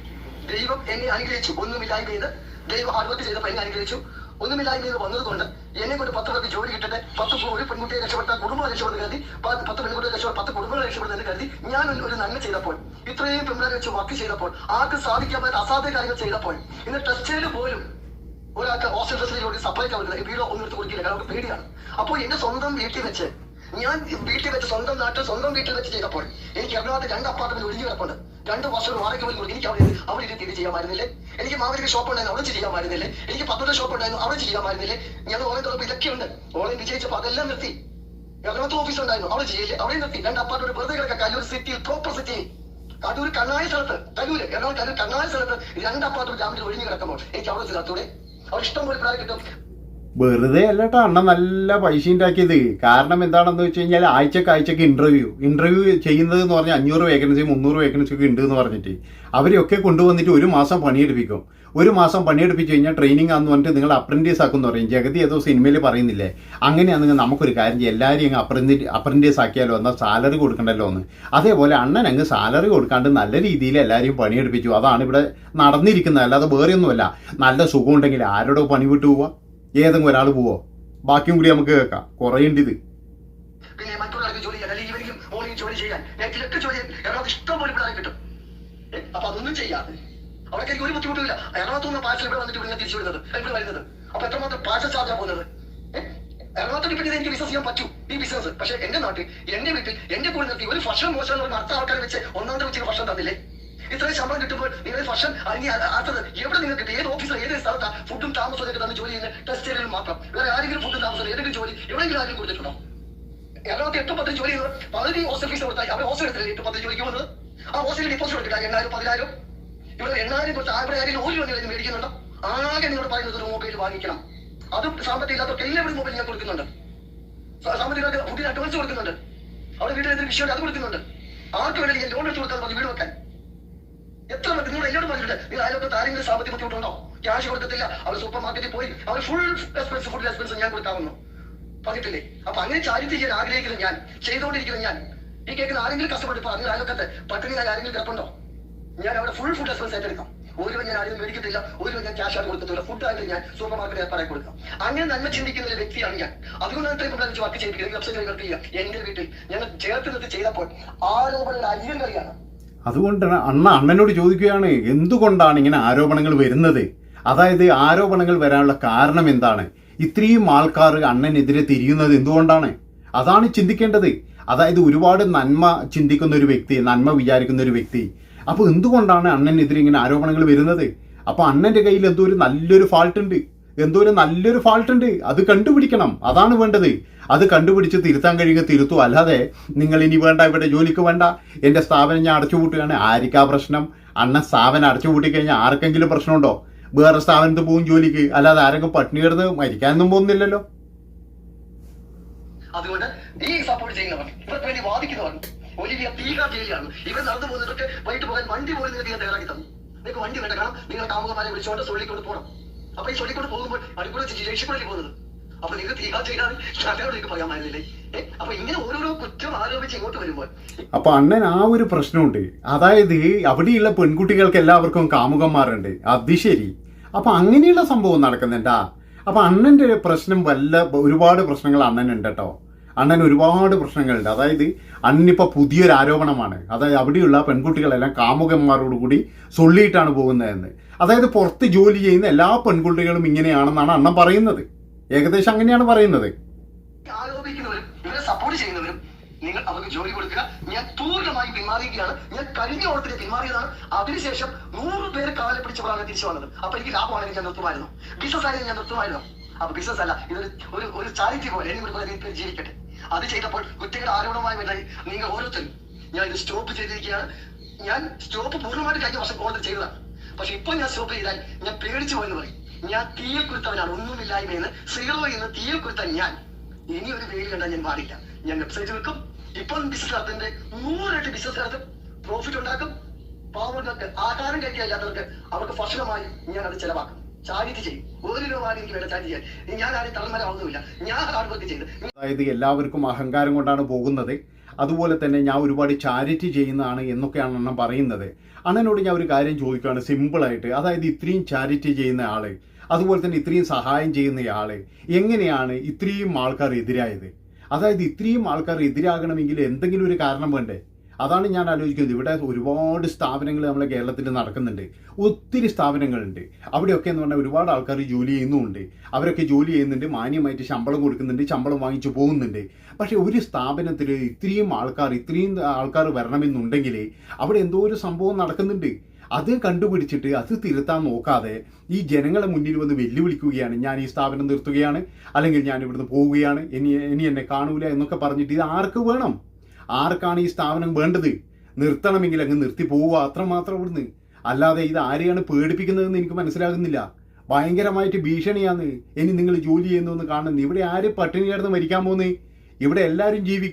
ദൈവം എന്നെ അനുഗ്രഹിച്ചു. ഒന്നുമില്ലായ്മ ചെയ്ത് ദൈവം ഹാർഡ് വർക്ക് ചെയ്തപ്പോൾ എന്നെ അനുഗ്രഹിച്ചു. ഒന്നുമില്ലായ്മ ചെയ്ത് വന്നതുകൊണ്ട് എന്നെ കൊണ്ട് പത്ത് പേർക്ക് ജോലി കിട്ടട്ടെ. പത്ത് ഒരു പെൺകുട്ടിയെ രക്ഷപ്പെട്ട കുടുംബം രക്ഷപ്പെടുന്ന കരുതി. പത്ത് പെൺകുട്ടിയെ രക്ഷപ്പെട്ട പത്ത് കുടുംബങ്ങളെ രക്ഷപ്പെടുന്നതിന് കരുതി ഞാൻ ഒരു- നന്മ ചെയ്തപ്പോൾ ഇത്രയും പെൺകുട്ടികളെ വെച്ച് വർക്ക് ചെയ്തപ്പോൾ ആർക്ക് സാധിക്കാൻ പറ്റാത്ത അസാധ്യ കാര്യങ്ങൾ ചെയ്തപ്പോൾ ഇന്ന് ടെസ്റ്റിൽ പോലും ഒരാൾക്ക് ഹോസ്റ്റൽ ഫെസിലിറ്റി സപ്ലൈക്ക് കൊടുക്കുന്നത് വീടോ ഒന്നും എടുത്ത് കൊടുക്കില്ല. കാരണം അവർക്ക് പേടിയാണ്. അപ്പോൾ എന്റെ സ്വന്തം വീട്ടിൽ വെച്ച് ഞാൻ വീട്ടിൽ വെച്ച് സ്വന്തം നാട്ടിൽ സ്വന്തം വീട്ടിൽ വെച്ച് ചെയ്തപ്പോൾ എനിക്ക് എറണാകുളത്ത് രണ്ട് അപ്പാർട്ട്മെന്റ് ഒഴിഞ്ഞു കിടപ്പുണ്ട്. രണ്ട് വർഷം വാടക പോലും എനിക്ക് അവിടെ അവിടെ ഇരുന്ന് ചെയ്യാൻ ചെയ്യാമായിരുന്നില്ലേ? എനിക്ക് മാവേലിക്ക് ഷോപ്പ് ഉണ്ടായിരുന്നു അവിടെ ചെയ്യാമായിരുന്നില്ലേ? എനിക്ക് പത്തൊരു ഷോപ്പ് ഉണ്ടായിരുന്നു അവിടെ ചെയ്യാമായിരുന്നില്ലേ? ഞാൻ ഓൺലൈൻ തുറപ്പ് ഇതൊക്കെ ഉണ്ട് ഓൺലൈൻ വിജയിച്ചപ്പോൾ അതെല്ലാം നിർത്തി. എറണാകുളത്ത് ഓഫീസ് ഉണ്ടായിരുന്നു അവിടെ ചെയ്യില്ലേ? അവിടെ നിർത്തി. രണ്ട് അപ്പാർട്ട്മെന്റ് വെറുതെ കിടക്കാം കല്ലൂർ സിറ്റിയിൽ പ്രോപ്പർ സിറ്റി അതൊരു കണ്ണായ സ്ഥലത്ത് കല്ലൂര് എറണാകുളം കണ്ണായ സ്ഥലത്ത് രണ്ട് അപ്പാർട്ട്മെന്റ് ജാമ്യത്തിൽ ഒഴിഞ്ഞു കിടക്കുമ്പോൾ എനിക്ക് അവിടെ സ്ഥലത്തൂടെ വെറുതെ അല്ല കേട്ടോ. അണ്ണ നല്ല പൈസ ഉണ്ടാക്കിയത്. കാരണം എന്താണെന്ന് വെച്ച് കഴിഞ്ഞാൽ ആഴ്ചക്ക് ആഴ്ചക്ക് ഇന്റർവ്യൂ ഇന്റർവ്യൂ ചെയ്യുന്നത് എന്ന് പറഞ്ഞാൽ അഞ്ഞൂറ് വേക്കൻസി മുന്നൂറ് വേക്കൻസി ഒക്കെ ഉണ്ട് എന്ന് പറഞ്ഞിട്ട്. അവരെയൊക്കെ കൊണ്ടുവന്നിട്ട് ഒരു മാസം പണിയെടുപ്പിക്കും. ഒരു മാസം പണിയെടുപ്പിച്ച് കഴിഞ്ഞാൽ ട്രെയിനിങ് ആണെന്ന് പറഞ്ഞിട്ട് നിങ്ങൾ അപ്രന്റീസ് ആക്കുമെന്ന് പറയും. ജഗതി ഏതോ സിനിമയിൽ പറയുന്നില്ലേ? അങ്ങനെയാണെങ്കിൽ നമുക്കൊരു കാര്യം ചെയ്യാം. എല്ലാവരും അങ്ങ് അപ്രന്റി അപ്രന്റീസ് ആക്കിയാലോ? എന്നാൽ സാലറി കൊടുക്കണ്ടല്ലോ എന്ന്. അതേപോലെ അണ്ണൻ അങ്ങ് സാലറി കൊടുക്കാണ്ട് നല്ല രീതിയിൽ എല്ലാവരെയും പണിയെടുപ്പിച്ചു. അതാണ് ഇവിടെ നടന്നിരിക്കുന്നത്. അല്ലാതെ വേറെയൊന്നുമല്ല. നല്ല സുഖമുണ്ടെങ്കിൽ ആരോടോ പണി വിട്ടു പോവാ. ഏതെങ്കിലും ഒരാൾ പോവോ? ബാക്കിയും കൂടി നമുക്ക് കേൾക്കാം. കുറേ ഉണ്ട് ഇത് ജോലി ചെയ്യാൻ. ജോലി ചെയ്യാൻ. ജോലി ഇഷ്ടം പോലെ കിട്ടും. അപ്പൊ അതൊന്നും ചെയ്യാതെ. അവർക്ക് എനിക്ക് ഒരു ബുദ്ധിമുട്ടില്ല എറണാകുളത്ത് പാഴ്സൽ ഇവിടെ വന്നിട്ട് ഇവിടെ തിരിച്ചു വരുന്നത്. ഇവിടെ വരുന്നത്. അപ്പൊ എത്രമാത്രം പാർസൽ ചാർജാണ് പോകുന്നത്? എറണാകുളത്ത് പിന്നെ എനിക്ക് ബിസിനസ് ചെയ്യാൻ പറ്റൂ ഈ ബിസിനസ് പക്ഷെ എന്റെ നാട്ടിൽ എന്റെ വീട്ടിൽ എന്റെ കൂടെ നിർത്തി ഒരു ഭക്ഷണം മോശം പറഞ്ഞ അടുത്ത ആൾക്കാരെ വെച്ച് ഒന്നാമത്തെ വെച്ച് ഭക്ഷണം തന്നില്ലേ? ഇത്രയും ശമ്പളം കിട്ടുമ്പോൾ നിങ്ങൾ ഭക്ഷണം അല്ലെങ്കിൽ അടുത്തത് എവിടെ നിങ്ങൾക്ക് ഏത് ഓഫീസിൽ ഏത് സ്ഥലത്താ? ഫുഡും താമസവും ഒക്കെ തന്ന് ജോലി ചെയ്യുന്ന ടെസ്റ്റ് ചെയ്യലിൽ മാത്രം. വേറെ ആരെങ്കിലും ഫുഡും താമസം ഏതെങ്കിലും ജോലി എവിടെയെങ്കിലും ആരെങ്കിലും കൊടുത്തിട്ടുണ്ടോ? എറണാകുളത്ത് എട്ടും പത്തും ജോലി ചെയ്യുന്നത് പകുതി ഹോസ്റ്റൽ ഫീസ് കൊടുത്താൽ അവർ ഹോസ്റ്റൽ എടുത്തില്ല? എട്ടും പത്ത് ജോലിക്ക് വന്നത് ആ ഹോസ്റ്റലിൽ ഡിപ്പോസിറ്റ് കൊടുത്തില്ല എണ്ണായിരം പതിനായിരം? ഇവിടെ എണ്ണായിരം തൊട്ട് ആരുടെ ആരെങ്കിലും ഒരു രൂപ മേടിക്കുന്നുണ്ടോ? ആകെ നിങ്ങൾ പറയുന്നത് ഒരു മൊബൈൽ വാങ്ങിക്കണം. അതും സാമ്പത്തികം ഇല്ലാത്തവർക്ക് എല്ലാവരും മൊബൈൽ ഞാൻ കൊടുക്കുന്നുണ്ട്. സാമ്പത്തിക ഫുഡിന് അഡ്വാൻസ് കൊടുക്കുന്നുണ്ട്. അവിടെ വീട്ടിൽ എന്തെങ്കിലും വിഷയം അത് കൊടുക്കുന്നുണ്ട്. ആർക്ക് വേണ്ടി ഞാൻ ലോൺ എടുത്ത് കൊടുക്കാൻ മതി വീട് വെക്കാൻ. എത്ര നിങ്ങൾ എന്നോട് പറഞ്ഞിട്ട് നിങ്ങൾ അയലോക്കത്ത് ആരെങ്കിലും സാമ്പത്തിക ബുദ്ധിമുട്ടുണ്ടോ? ക്യാഷ് കൊടുക്കത്തില്ല അവർ സൂപ്പർ മാർക്കറ്റിൽ പോയി അവർ ഫുൾ എക്സ്പെൻസ് ഫുഡ് എക്സ്പെൻസ് ഞാൻ കൊടുക്കാവുന്നു. പറഞ്ഞിട്ടില്ലേ? അപ്പൊ അങ്ങനെ ചാരിറ്റി ചെയ്യാൻ ആഗ്രഹിക്കുന്നു ഞാൻ ചെയ്തുകൊണ്ടിരിക്കുന്നു ഞാൻ ഈ കേൾക്കുന്ന ആരെങ്കിലും കഷ്ടപ്പെട്ട് അങ്ങനെ അയലോക്കത്ത് പട്ടിണിയായി ആരെങ്കിലും കിടപ്പുണ്ടോ? ഞാൻ അവിടെ ഫുൾ ഫുഡ് എക്സ്പെൻസ് എടുക്കാം. ഒരു ഞാൻ ആരും മേടിക്കത്തില്ല ഒരു ഞാൻ ക്യാഷ് ആയിട്ട് കൊടുക്കത്തില്ല. ഫുഡ് ആയിട്ട് ഞാൻ സൂപ്പർ മാർക്കറ്റ് ഏർപ്പാടായി കൊടുക്കാം. അങ്ങനെ നന്മ ചിന്തിക്കുന്ന ഒരു വ്യക്തിയാണ് ഞാൻ. അതുകൊണ്ടാണ് ഇത്രയും വർക്ക് ചെയ്യിപ്പിക്കുന്നത് വെബ്സൈറ്റ് വർക്ക് ചെയ്യുക എന്റെ വീട്ടിൽ ഞങ്ങൾ ചേർത്ത് നിർത്തി ചെയ്തപ്പോൾ ആരോപണ അയ്യം കളിയാണ് അതുകൊണ്ടാണ് അണ്ണ അണ്ണനോട് ചോദിക്കുകയാണ് എന്തുകൊണ്ടാണ് ഇങ്ങനെ ആരോപണങ്ങൾ വരുന്നത്? അതായത് ആരോപണങ്ങൾ വരാനുള്ള കാരണം എന്താണ്? ഇത്രയും ആൾക്കാർ അണ്ണനെതിരെ തിരിയുന്നത് എന്തുകൊണ്ടാണ്? അതാണ് ചിന്തിക്കേണ്ടത്. അതായത് ഒരുപാട് നന്മ ചിന്തിക്കുന്ന ഒരു വ്യക്തി നന്മ വിചാരിക്കുന്ന ഒരു വ്യക്തി അപ്പോൾ എന്തുകൊണ്ടാണ് അണ്ണനെതിരെ ഇങ്ങനെ ആരോപണങ്ങൾ വരുന്നത്? അപ്പോൾ അണ്ണന്റെ കയ്യിൽ എന്തോ ഒരു നല്ലൊരു ഫാൾട്ട് ഉണ്ട്. എന്തോ ഒരു നല്ലൊരു ഫാൾട്ട് ഉണ്ട്. അത് കണ്ടുപിടിക്കണം. അതാണ് വേണ്ടത്. അത് കണ്ടുപിടിച്ച് തിരുത്താൻ കഴിയുക തിരുത്തു അല്ലാതെ നിങ്ങൾ ഇനി വേണ്ട ഇവിടെ ജോലിക്ക് വേണ്ട. എന്റെ സ്ഥാപനം ഞാൻ അടച്ചുപൂട്ടുകയാണ് ആരിക്കാ പ്രശ്നം? അണ്ണൻ സ്ഥാപനം അടച്ചു പൂട്ടിക്കഴിഞ്ഞാൽ ആർക്കെങ്കിലും പ്രശ്നമുണ്ടോ? വേറെ സ്ഥാപനത്തിൽ പോകും ജോലിക്ക്. അല്ലാതെ ആരെങ്കിലും പട്ടിണി കിടന്ന് മരിക്കാനൊന്നും പോകുന്നില്ലല്ലോ. അതുകൊണ്ട് നീ സപ്പോർട്ട് ചെയ്യുന്നവർ ഇവർക്ക് വേണ്ടി വാദിക്കുന്നവർ ഒലിവിയ ഭീകര ജയിലാണ് ഇവർ നടന്നു പോകുന്നവർക്ക് വൈകിട്ട് പോകാൻ വണ്ടി പോലും നിങ്ങൾക്ക് ഞാൻ തയ്യാറാക്കി തന്നു. നിങ്ങൾക്ക് വണ്ടി വേണ്ട. കാരണം നിങ്ങൾ കാമുകമാരെ വിളിച്ചുകൊണ്ട് സൊള്ളിക്കൊണ്ട് പോകണം അപ്പൊ ഈ സൊള്ളിക്കൊണ്ട് പോകുമ്പോൾ അടിപൊളി രക്ഷപ്പെടലി പോകുന്നത്. അപ്പൊ നിങ്ങൾ ചെയ്താണ് ഞാനോട് നിങ്ങൾക്ക് പറയാമായിരുന്നില്ലേ അപ്പൊ ഇങ്ങനെ ഓരോരോ കുറ്റം ആരോപിച്ച് ഇങ്ങോട്ട് വരുമ്പോൾ അപ്പൊ അണ്ണൻ ആ ഒരു പ്രശ്നമുണ്ട്. അതായത് അവിടെയുള്ള പെൺകുട്ടികൾക്ക് എല്ലാവർക്കും കാമുകന്മാരുണ്ട്. അത് ശരി. അപ്പൊ അങ്ങനെയുള്ള സംഭവം നടക്കുന്നുണ്ടാ? അപ്പൊ അണ്ണന്റെ പ്രശ്നം വല്ല ഒരുപാട് പ്രശ്നങ്ങൾ അണ്ണനുണ്ട് കേട്ടോ. അണ്ണൻ ഒരുപാട് പ്രശ്നങ്ങളുണ്ട്. അതായത് അണ്ണിപ്പോൾ പുതിയൊരു ആരോപണമാണ്. അതായത് അവിടെയുള്ള പെൺകുട്ടികളെല്ലാം കാമുകന്മാരോട് കൂടി സൊള്ളിയിട്ടാണ് പോകുന്നതെന്ന്. അതായത് പുറത്ത് ജോലി ചെയ്യുന്ന എല്ലാ പെൺകുട്ടികളും ഇങ്ങനെയാണെന്നാണ് അണ്ണൻ പറയുന്നത്. ഏകദേശം അങ്ങനെയാണ് പറയുന്നത്. ആരോപിക്കുന്നവരും ഇവരെ സപ്പോർട്ട് ചെയ്യുന്നവരും നിങ്ങൾ അവർക്ക് ജോലി കൊടുക്കുക. ഞാൻ പൂർണമായി പിന്മാറിയിരിക്കുകയാണ്. ഞാൻ കഴിഞ്ഞ ഓണത്തിന് പിന്മാറിയതാണ്. അതിനുശേഷം നൂറ് പേര് കാലെ പിടിച്ചവരാണ് തിരിച്ചു വന്നത്. അപ്പൊ എനിക്ക് ലാഭമാണെങ്കിൽ ഞാൻ നിർത്തുമായിരുന്നു. ബിസിനസ് ആയിരുന്നു ഞാൻ നിർത്തുമായിരുന്നു. അപ്പൊ ബിസിനസ് അല്ല ഇതൊരു ഒരു ചാരിറ്റി പോലെ. എനിക്ക് ഒരു ജീവിക്കട്ടെ. അത് ചെയ്തപ്പോൾ കുട്ടികളുടെ ആരോപണമായി വരുന്നത് നിങ്ങൾ ഓരോരുത്തരും ഞാൻ ഇത് സ്റ്റോപ്പ് ചെയ്തിരിക്കുകയാണ്. ഞാൻ സ്റ്റോപ്പ് പൂർണമായിട്ട് കഴിഞ്ഞ വർഷം കോടതി ചെയ്തതാണ്. പക്ഷെ ഇപ്പൊ ഞാൻ സ്റ്റോപ്പ് ചെയ്താൽ ഞാൻ പേടിച്ചു പോയെന്ന് പറയും. ഞാൻ തീയിൽ കുരുത്തവനാണ് ഒന്നുമില്ലായ്മ എന്ന് സീറോ എന്ന് തീയിൽ കുരുത്താൻ ഞാൻ. ഇനി ഒരു വെയിൽ കണ്ടാൽ ഞാൻ പാടില്ല. ഞാൻ വെബ്സൈറ്റ് വെക്കും. ഇപ്പം ബിസിനസ് നടത്തിന്റെ നൂറായിട്ട് ബിസിനസ് നടത്തും. പ്രോഫിറ്റ് ഉണ്ടാക്കും. പാവങ്ങൾക്ക് ആഹാരം കഴിക്കാനില്ലാത്തവർക്ക് അവർക്ക് ഭക്ഷണമായി ഞാൻ അത് ചെലവാക്കും. ചാരിറ്റി ഒരു ഞാൻ ഞാൻ അതായത് എല്ലാവർക്കും അഹങ്കാരം കൊണ്ടാണ് പോകുന്നത്. അതുപോലെ തന്നെ ഞാൻ ഒരുപാട് ചാരിറ്റി ചെയ്യുന്നതാണ് എന്നൊക്കെയാണ് അണ്ണൻ പറയുന്നത്. അണ്ണനോട് ഞാൻ ഒരു കാര്യം ചോദിക്കുകയാണ് സിമ്പിളായിട്ട്. അതായത് ഇത്രയും ചാരിറ്റി ചെയ്യുന്ന ആൾ അതുപോലെ തന്നെ ഇത്രയും സഹായം ചെയ്യുന്ന ആൾ എങ്ങനെയാണ് ഇത്രയും ആൾക്കാർ എതിരായത്? അതായത് ഇത്രയും ആൾക്കാർ എതിരാകണമെങ്കിൽ എന്തെങ്കിലും ഒരു കാരണം വേണ്ടേ? അതാണ് ഞാൻ ആലോചിക്കുന്നത്. ഇവിടെ ഒരുപാട് സ്ഥാപനങ്ങൾ നമ്മളെ കേരളത്തിൽ നടക്കുന്നുണ്ട്. ഒത്തിരി സ്ഥാപനങ്ങളുണ്ട്. അവിടെയൊക്കെ എന്ന് പറഞ്ഞാൽ ഒരുപാട് ആൾക്കാർ ജോലി ചെയ്യുന്നുമുണ്ട്. അവരൊക്കെ ജോലി ചെയ്യുന്നുണ്ട്. മാന്യമായിട്ട് ശമ്പളം കൊടുക്കുന്നുണ്ട്. ശമ്പളം വാങ്ങിച്ചു പോകുന്നുണ്ട്. പക്ഷേ ഒരു സ്ഥാപനത്തിൽ ഇത്രയും ആൾക്കാർ ഇത്രയും ആൾക്കാർ വരണമെന്നുണ്ടെങ്കിൽ അവിടെ എന്തോ ഒരു സംഭവം നടക്കുന്നുണ്ട്. അത് കണ്ടുപിടിച്ചിട്ട് അത് തിരുത്താൻ നോക്കാതെ ഈ ജനങ്ങളെ മുന്നിൽ വന്ന് വെല്ലുവിളിക്കുകയാണ്. ഞാൻ ഈ സ്ഥാപനം നിർത്തുകയാണ്. അല്ലെങ്കിൽ ഞാൻ ഇവിടുന്ന് പോവുകയാണ്. ഇനി ഇനി എന്നെ കാണൂല എന്നൊക്കെ പറഞ്ഞിട്ട് ഇത് ആർക്ക് വേണം? ആർക്കാണ് ഈ സ്ഥാപനം വേണ്ടത്? നിർത്തണമെങ്കിൽ അങ്ങ് നിർത്തി പോവുക അത്രമാത്രം ഇവിടുന്ന് അല്ലാതെ ഇത് ആരെയാണ് പേടിപ്പിക്കുന്നതെന്ന് എനിക്ക് മനസ്സിലാകുന്നില്ല. ഭയങ്കരമായിട്ട് ഭീഷണിയാണ്. ഇനി നിങ്ങൾ ജോലി ചെയ്യുന്നു എന്ന് കാണുന്നു ഇവിടെ ആര് പട്ടിണി കിടന്ന് മരിക്കാൻ പോകുന്നേ? ഇവിടെ എല്ലാവരും ജീവിക്കും.